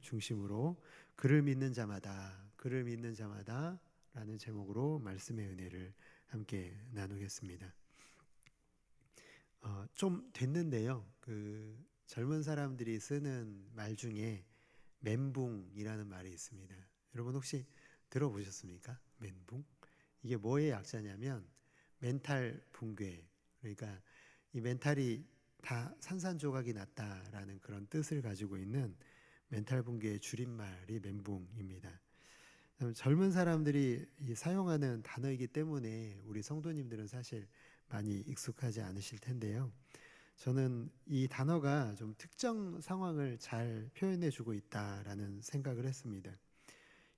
중심으로 그를 믿는 자마다 그를 믿는 자마다 라는 제목으로 말씀의 은혜를 함께 나누겠습니다. 어, 좀 됐는데요. 그 젊은 사람들이 쓰는 말 중에 멘붕이라는 말이 있습니다. 여러분 혹시 들어보셨습니까? 멘붕? 이게 뭐의 약자냐면 멘탈 붕괴. 그러니까 이 멘탈이 다 산산조각이 났다라는 그런 뜻을 가지고 있는 멘탈 붕괴의 줄임말이 멘붕입니다. 젊은 사람들이 사용하는 단어이기 때문에 우리 성도님들은 사실 많이 익숙하지 않으실 텐데요. 저는 이 단어가 좀 특정 상황을 잘 표현해 주고 있다라는 생각을 했습니다.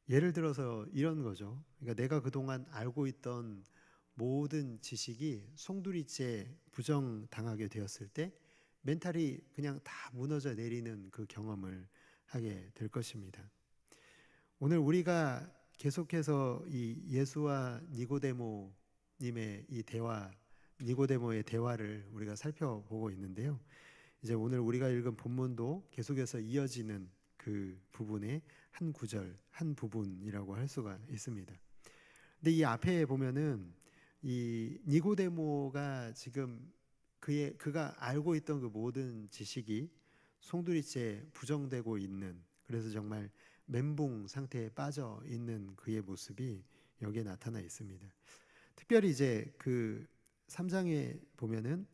예를 들어서 이런 거죠. 그러니까 내가 그동안 알고 있던 모든 지식이 송두리째 부정당하게 되었을 때 멘탈이 그냥 다 무너져 내리는 그 경험을 하게 될 것입니다. 오늘 우리가 계속해서 이 예수와 니고데모 님의 이 대화 니고데모의 대화를 우리가 살펴보고 있는데요. 이제 오늘 우리가 읽은 본문도 계속해서 이어지는 그 부분의 한 구절, 한 부분이라고 할 수가 있습니다. 근데 이 앞에 보면은 이 니고데모가 지금 그의 그가 알고 있던 그 모든 지식이 송두리째 부정되고 있는 그래서 정말 멘붕 상태에 빠져 있는 그의 모습이 여기에 나타나 있습니다. 특별히 이제 그 3장에 보면은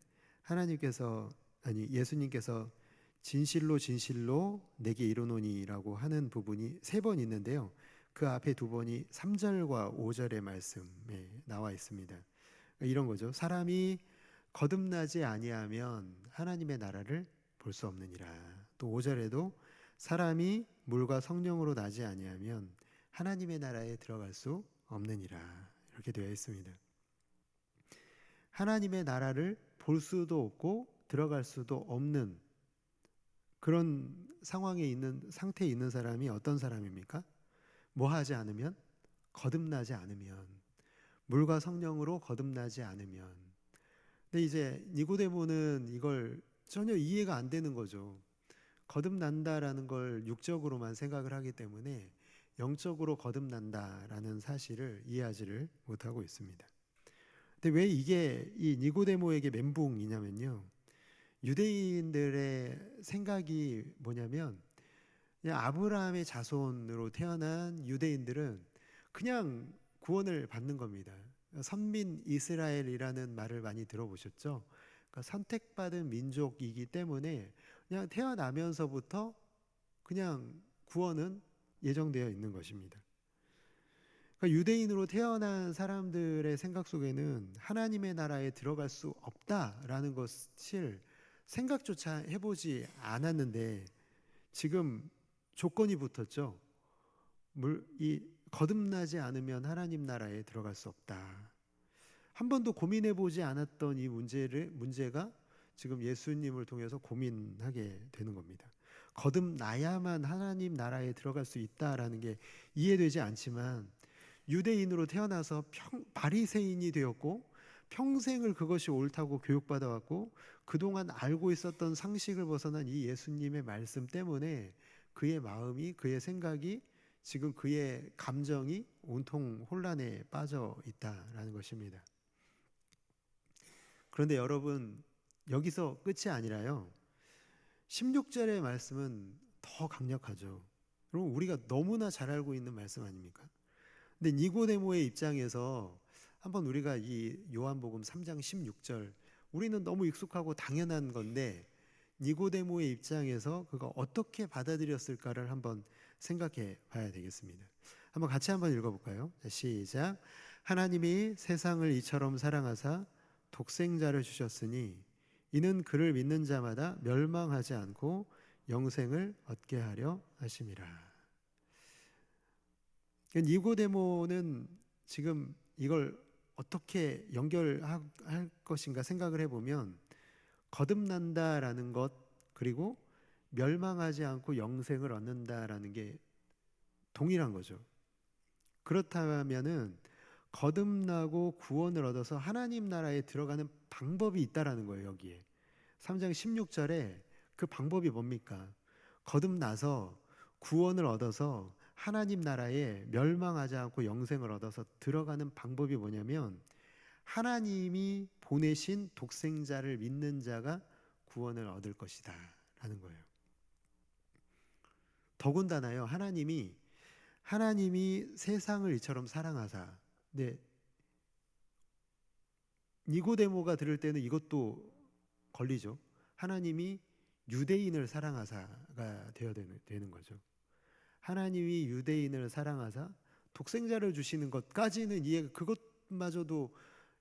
하나님께서 아니 예수님께서 진실로 진실로 내게 이르노니라고 하는 부분이 세 번 있는데요. 그 앞에 두 번이 3절과 5절의 말씀에 나와 있습니다. 이런 거죠. 사람이 거듭나지 아니하면 하나님의 나라를 볼 수 없느니라. 또 5절에도 사람이 물과 성령으로 나지 아니하면 하나님의 나라에 들어갈 수 없느니라. 이렇게 되어 있습니다. 하나님의 나라를 볼 수도 없고 들어갈 수도 없는 그런 상황에 있는 상태에 있는 사람이 어떤 사람입니까? 뭐 하지 않으면 거듭나지 않으면 물과 성령으로 거듭나지 않으면 근데 이제 니고데모는 이걸 전혀 이해가 안 되는 거죠. 거듭난다라는 걸 육적으로만 생각을 하기 때문에 영적으로 거듭난다라는 사실을 이해하지를 못하고 있습니다. 근데 왜 이게 이 니고데모에게 멘붕이냐면요. 유대인들의 생각이 뭐냐면 아브라함의 자손으로 태어난 유대인들은 그냥 구원을 받는 겁니다. 선민 이스라엘이라는 말을 많이 들어보셨죠? 그러니까 선택받은 민족이기 때문에 그냥 태어나면서부터 그냥 구원은 예정되어 있는 것입니다. 그러니까 유대인으로 태어난 사람들의 생각 속에는 하나님의 나라에 들어갈 수 없다라는 것을 생각조차 해보지 않았는데 지금 조건이 붙었죠. 물, 이 거듭나지 않으면 하나님 나라에 들어갈 수 없다. 한 번도 고민해 보지 않았던 이 문제를 문제가 지금 예수님을 통해서 고민하게 되는 겁니다. 거듭나야만 하나님 나라에 들어갈 수 있다라는 게 이해되지 않지만 유대인으로 태어나서 평, 바리새인이 되었고 평생을 그것이 옳다고 교육받아 왔고 그동안 알고 있었던 상식을 벗어난 이 예수님의 말씀 때문에 그의 마음이 그의 생각이 지금 그의 감정이 온통 혼란에 빠져 있다라는 것입니다. 그런데 여러분 여기서 끝이 아니라요. 16절의 말씀은 더 강력하죠. 여러분 우리가 너무나 잘 알고 있는 말씀 아닙니까? 근데 니고데모의 입장에서 한번 우리가 이 요한복음 3장 16절 우리는 너무 익숙하고 당연한 건데 니고데모의 입장에서 그가 어떻게 받아들였을까를 한번 생각해 봐야 되겠습니다. 한번 같이 한번 읽어 볼까요? 자, 시작. 하나님이 세상을 이처럼 사랑하사 독생자를 주셨으니 이는 그를 믿는 자마다 멸망하지 않고 영생을 얻게 하려 하심이라. 그러니까 니고데모는 지금 이걸 어떻게 연결할 것인가 생각을 해보면 거듭난다라는 것 그리고 멸망하지 않고 영생을 얻는다라는 게 동일한 거죠. 그렇다면은 거듭나고 구원을 얻어서 하나님 나라에 들어가는 방법이 있다라는 거예요, 여기에. 3장 16절에 그 방법이 뭡니까? 거듭나서 구원을 얻어서 하나님 나라에 멸망하지 않고 영생을 얻어서 들어가는 방법이 뭐냐면 하나님이 보내신 독생자를 믿는 자가 구원을 얻을 것이다 라는 거예요. 더군다나요. 하나님이 하나님이 세상을 이처럼 사랑하사. 네. 니고데모가 들을 때는 이것도 걸리죠. 하나님이 유대인을 사랑하사가 되어야 되는, 되는 거죠. 하나님이 유대인을 사랑하사 독생자를 주시는 것까지는 이해 그것마저도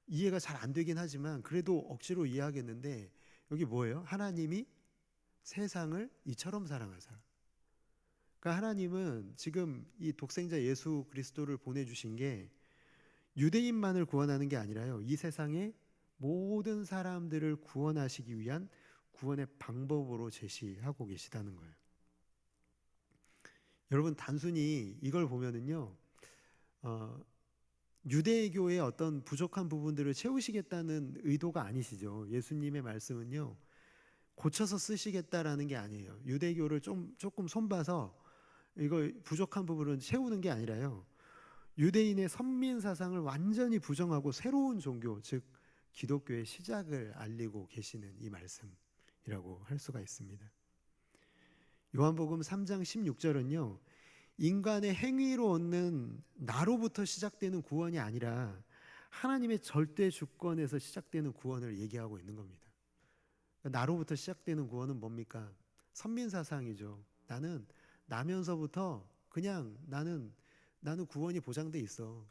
이해가 잘 안 되긴 하지만 그래도 억지로 이해하겠는데 여기 뭐예요? 하나님이 세상을 이처럼 사랑하사. 그러니까 하나님은 지금 이 독생자 예수 그리스도를 보내주신 게 유대인만을 구원하는 게 아니라요. 이 세상의 모든 사람들을 구원하시기 위한 구원의 방법으로 제시하고 계시다는 거예요. 여러분 단순히 이걸 보면은요, 어, 유대교의 어떤 부족한 부분들을 채우시겠다는 의도가 아니시죠. 예수님의 말씀은요, 고쳐서 쓰시겠다라는 게 아니에요. 유대교를 좀 조금 손봐서 이거 부족한 부분을 채우는 게 아니라요. 유대인의 선민 사상을 완전히 부정하고 새로운 종교, 즉 기독교의 시작을 알리고 계시는 이 말씀이라고 할 수가 있습니다. 요한복음 3장 16절은요. 인간의 행위로 얻는 나로부터 시작되는 구원이 아니라 하나님의 절대 주권에서 시작되는 구원을 얘기하고 있는 겁니다. 나로부터 시작되는 구원은 뭡니까? 선민 사상이죠. 나는 나면서부터 그냥 나는 나는 구원이 보장돼 있어.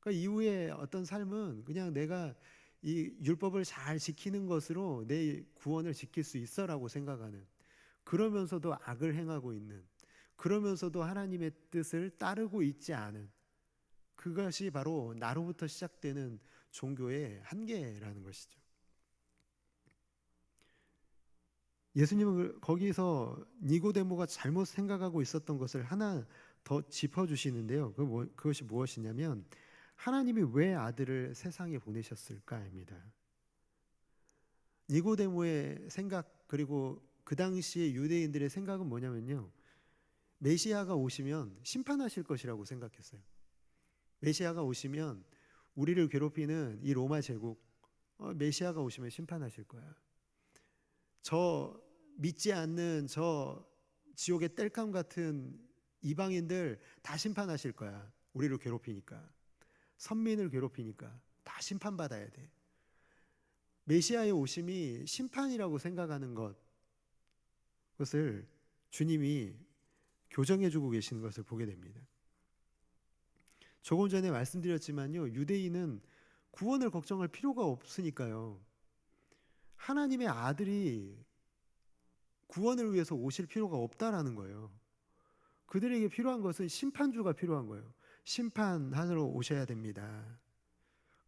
그러니까 이후에 어떤 삶은 그냥 내가 이 율법을 잘 지키는 것으로 내 구원을 지킬 수 있어라고 생각하는 그러면서도 악을 행하고 있는 그러면서도 하나님의 뜻을 따르고 있지 않은 그것이 바로 나로부터 시작되는 종교의 한계라는 것이죠. 예수님은 거기서 니고데모가 잘못 생각하고 있었던 것을 하나 더 짚어주시는데요. 그 뭐, 그것이 무엇이냐면 하나님이 왜 아들을 세상에 보내셨을까입니다. 니고데모의 생각 그리고 그 당시의 유대인들의 생각은 뭐냐면요. 메시아가 오시면 심판하실 것이라고 생각했어요. 메시아가 오시면 우리를 괴롭히는 이 로마 제국 어, 메시아가 오시면 심판하실 거야. 저 믿지 않는 저 지옥의 땔감 같은 이방인들 다 심판하실 거야. 우리를 괴롭히니까. 선민을 괴롭히니까 다 심판받아야 돼. 메시아의 오심이 심판이라고 생각하는 것, 그것을 주님이 교정해주고 계시는 것을 보게 됩니다. 조금 전에 말씀드렸지만요, 유대인은 구원을 걱정할 필요가 없으니까요. 하나님의 아들이 구원을 위해서 오실 필요가 없다라는 거예요. 그들에게 필요한 것은 심판주가 필요한 거예요. 심판하러 오셔야 됩니다.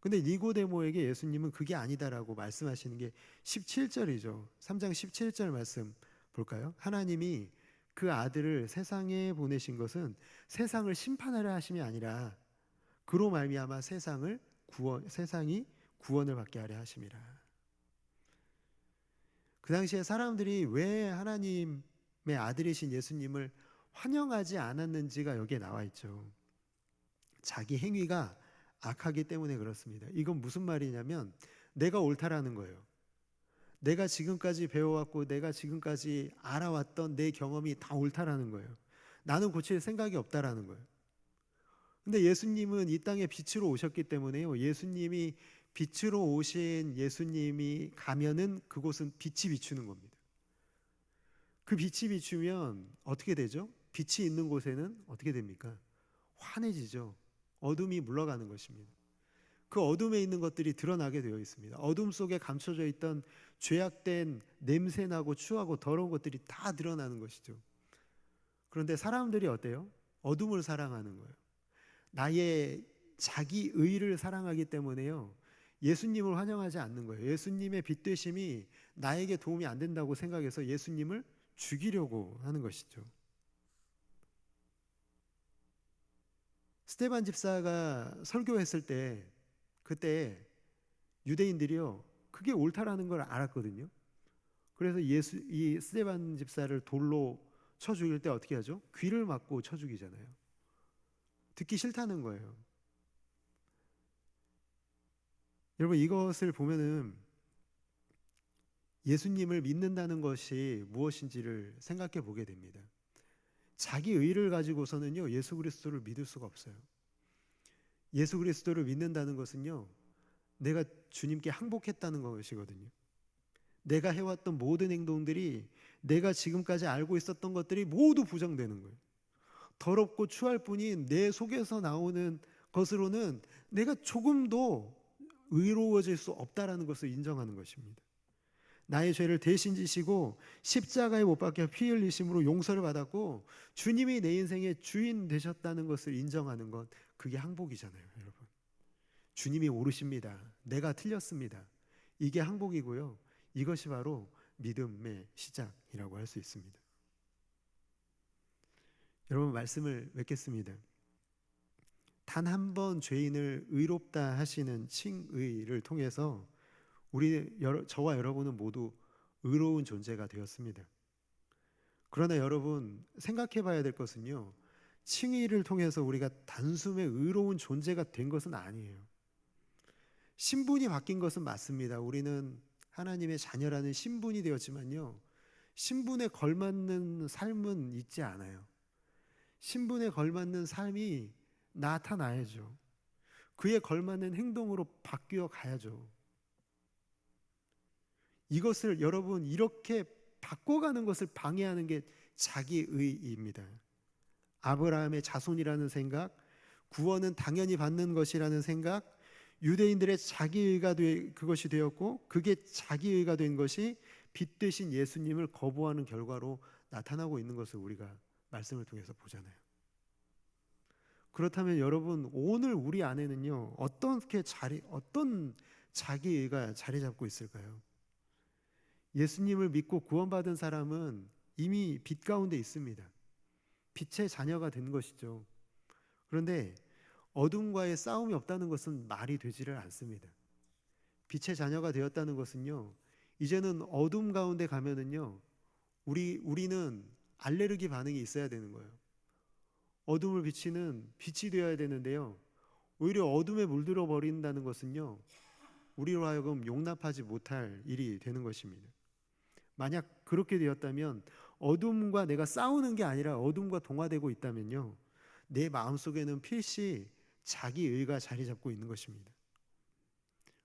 근데 니고데모에게 예수님은 그게 아니다라고 말씀하시는 게 17절이죠. 3장 17절 말씀 볼까요? 하나님이 그 아들을 세상에 보내신 것은 세상을 심판하려 하심이 아니라 그로 말미암아 세상을 구원 세상이 구원을 받게 하려 하심이라. 그 당시에 사람들이 왜 하나님의 아들이신 예수님을 환영하지 않았는지가 여기에 나와 있죠. 자기 행위가 악하기 때문에 그렇습니다. 이건 무슨 말이냐면 내가 옳다라는 거예요. 내가 지금까지 배워왔고 내가 지금까지 알아왔던 내 경험이 다 옳다라는 거예요. 나는 고칠 생각이 없다라는 거예요. 근데 예수님은 이 땅에 빛으로 오셨기 때문에요. 예수님이 빛으로 오신 예수님이 가면은 그곳은 빛이 비추는 겁니다. 그 빛이 비추면 어떻게 되죠? 빛이 있는 곳에는 어떻게 됩니까? 환해지죠. 어둠이 물러가는 것입니다. 그 어둠에 있는 것들이 드러나게 되어 있습니다. 어둠 속에 감춰져 있던 죄악된 냄새나고 추하고 더러운 것들이 다 드러나는 것이죠. 그런데 사람들이 어때요? 어둠을 사랑하는 거예요. 나의 자기 의를 사랑하기 때문에요. 예수님을 환영하지 않는 거예요. 예수님의 빛 되심이 나에게 도움이 안 된다고 생각해서 예수님을 죽이려고 하는 것이죠. 스테반 집사가 설교했을 때 그때 유대인들이요 그게 옳다라는 걸 알았거든요. 그래서 예수 이 스테반 집사를 돌로 쳐 죽일 때 어떻게 하죠? 귀를 막고 쳐 죽이잖아요. 듣기 싫다는 거예요. 여러분 이것을 보면은 예수님을 믿는다는 것이 무엇인지를 생각해 보게 됩니다. 자기 의를 가지고서는요 예수 그리스도를 믿을 수가 없어요. 예수 그리스도를 믿는다는 것은요 내가 주님께 항복했다는 것이거든요. 내가 해왔던 모든 행동들이 내가 지금까지 알고 있었던 것들이 모두 부정되는 거예요. 더럽고 추할 뿐인 내 속에서 나오는 것으로는 내가 조금도 의로워질 수 없다라는 것을 인정하는 것입니다. 나의 죄를 대신 지시고 십자가에 못 박혀 피 흘리심으로 용서를 받았고 주님이 내 인생의 주인 되셨다는 것을 인정하는 것 그게 항복이잖아요, 여러분. 주님이 오르십니다. 내가 틀렸습니다. 이게 항복이고요. 이것이 바로 믿음의 시작이라고 할 수 있습니다. 여러분 말씀을 맺겠습니다. 단 한 번 죄인을 의롭다 하시는 칭의를 통해서 우리 저와 여러분은 모두 의로운 존재가 되었습니다. 그러나 여러분 생각해 봐야 될 것은요. 칭의를 통해서 우리가 단숨에 의로운 존재가 된 것은 아니에요. 신분이 바뀐 것은 맞습니다. 우리는 하나님의 자녀라는 신분이 되었지만요. 신분에 걸맞는 삶은 있지 않아요. 신분에 걸맞는 삶이 나타나야죠. 그에 걸맞는 행동으로 바뀌어 가야죠. 이것을 여러분 이렇게 바꿔가는 것을 방해하는 게 자기의입니다. 아브라함의 자손이라는 생각, 구원은 당연히 받는 것이라는 생각, 유대인들의 자기의가 되, 그것이 되었고 그게 자기의가 된 것이 빛 대신 예수님을 거부하는 결과로 나타나고 있는 것을 우리가 말씀을 통해서 보잖아요. 그렇다면 여러분 오늘 우리 안에는요 어떻게 자리 어떤 자기의가 자리 잡고 있을까요? 예수님을 믿고 구원받은 사람은 이미 빛 가운데 있습니다. 빛의 자녀가 된 것이죠. 그런데 어둠과의 싸움이 없다는 것은 말이 되지를 않습니다. 빛의 자녀가 되었다는 것은요. 이제는 어둠 가운데 가면은요. 우리 우리는 알레르기 반응이 있어야 되는 거예요. 어둠을 비치는 빛이 되어야 되는데요. 오히려 어둠에 물들어 버린다는 것은요. 우리로 하여금 용납하지 못할 일이 되는 것입니다. 만약 그렇게 되었다면 어둠과 내가 싸우는 게 아니라 어둠과 동화되고 있다면요. 내 마음속에는 필시 자기 의가 자리 잡고 있는 것입니다.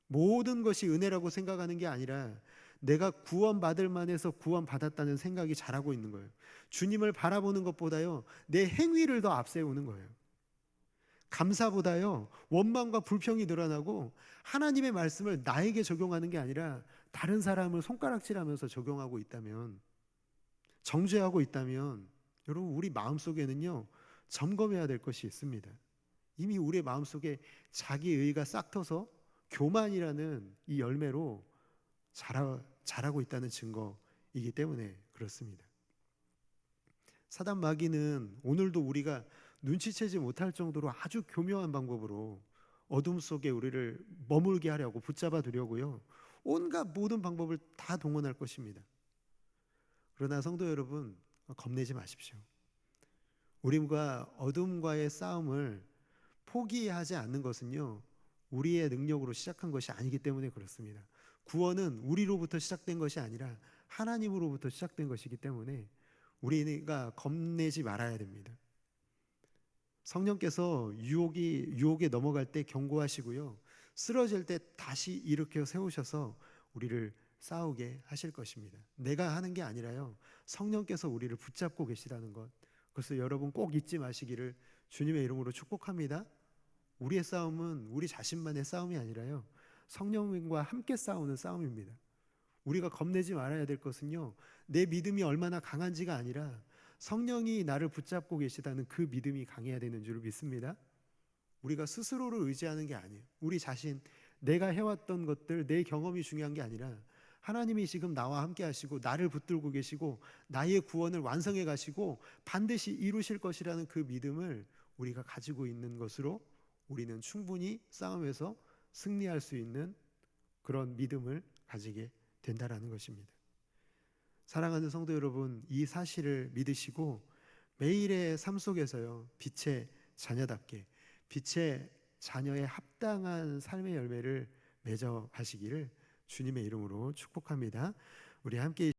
모든 것이 은혜라고 생각하는 게 아니라 내가 구원받을 만해서 구원받았다는 생각이 자라고 있는 거예요. 주님을 바라보는 것보다요, 내 행위를 더 앞세우는 거예요. 감사보다요, 원망과 불평이 늘어나고 하나님의 말씀을 나에게 적용하는 게 아니라 다른 사람을 손가락질하면서 적용하고 있다면, 정죄하고 있다면, 여러분, 우리 마음속에는요, 점검해야 될 것이 있습니다. 이미 우리의 마음속에 자기 의가 싹 터서 교만이라는 이 열매로 자라, 자라고 있다는 증거이기 때문에 그렇습니다. 사단 마귀는 오늘도 우리가 눈치채지 못할 정도로 아주 교묘한 방법으로 어둠 속에 우리를 머물게 하려고 붙잡아 두려고요. 온갖 모든 방법을 다 동원할 것입니다. 그러나 성도 여러분 겁내지 마십시오. 우리가 어둠과의 싸움을 포기하지 않는 것은요, 우리의 능력으로 시작한 것이 아니기 때문에 그렇습니다. 구원은 우리로부터 시작된 것이 아니라 하나님으로부터 시작된 것이기 때문에 우리가 겁내지 말아야 됩니다. 성령께서 유혹이 유혹에 넘어갈 때 경고하시고요. 쓰러질 때 다시 일으켜 세우셔서 우리를 싸우게 하실 것입니다. 내가 하는 게 아니라요. 성령께서 우리를 붙잡고 계시다는 것. 그래서 여러분 꼭 잊지 마시기를 주님의 이름으로 축복합니다. 우리의 싸움은 우리 자신만의 싸움이 아니라요. 성령님과 함께 싸우는 싸움입니다. 우리가 겁내지 말아야 될 것은요. 내 믿음이 얼마나 강한지가 아니라 성령이 나를 붙잡고 계시다는 그 믿음이 강해야 되는 줄 믿습니다. 우리가 스스로를 의지하는 게 아니에요. 우리 자신, 내가 해왔던 것들, 내 경험이 중요한 게 아니라 하나님이 지금 나와 함께 하시고 나를 붙들고 계시고 나의 구원을 완성해 가시고 반드시 이루실 것이라는 그 믿음을 우리가 가지고 있는 것으로 우리는 충분히 싸움에서 승리할 수 있는 그런 믿음을 가지게 된다라는 것입니다. 사랑하는 성도 여러분, 이 사실을 믿으시고 매일의 삶 속에서요 빛의 자녀답게 빛의 자녀의 합당한 삶의 열매를 맺어 가시기를 주님의 이름으로 축복합니다. 우리 함께